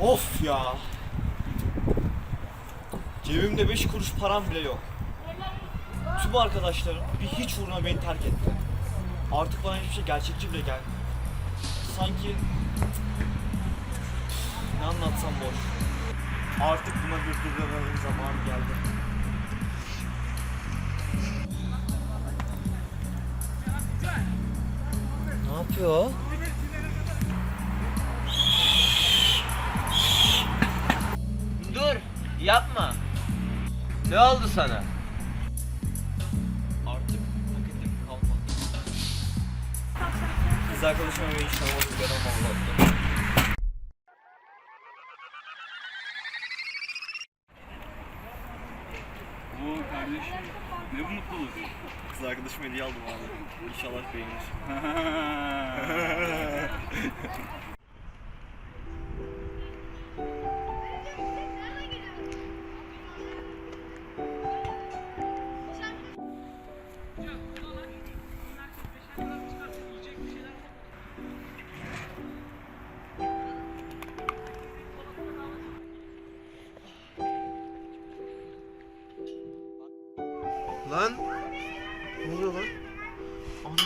Of ya. Cebimde 5 kuruş param bile yok. Tüm arkadaşlarım bir hiç uğruna beni terk etti. Artık bana hiçbir şey gerçekçi bile gelmiyor. Sanki ne anlatsam boş. Artık buna bir durdurmanın zamanı geldi. Ne yapıyor Ne oldu sana? Artık paketim kalmadı. Kız arkadaşıma ve inşallah uygulamam Allah'ım. Oo kardeşim ne bu mutluluk. Kız arkadaşıma hediye aldım abi. İnşallah beğenir. Lan Ne oluyor lan? Anam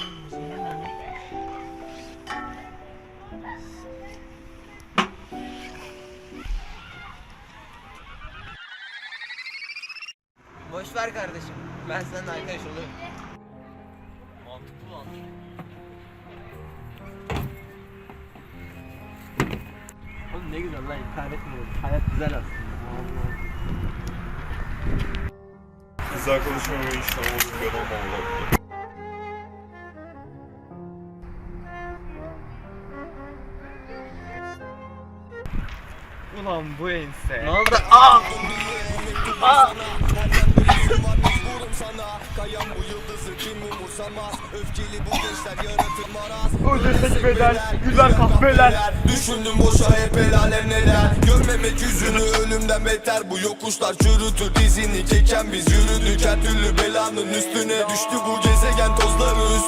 boş ver kardeşim. Ben seninle arkadaş olurum. Mantıklı lan. Oğlum ne güzel lan intihar. Hayat güzel aslında. Kız arkadaşıma ve inşallah uygulamam Allah'ım. Ulan bu ense. Ne oldu? Aa! Aa! Ödesek bedel, güzel kahveler. Düşündüm boşa hep el alem neler. Görmemek yüzünü ölümden beter. Bu yokuşlar çürütür dizini. Keken biz yürüdük Her türlü belanın üstüne. Düştü bu gezegen tozları üst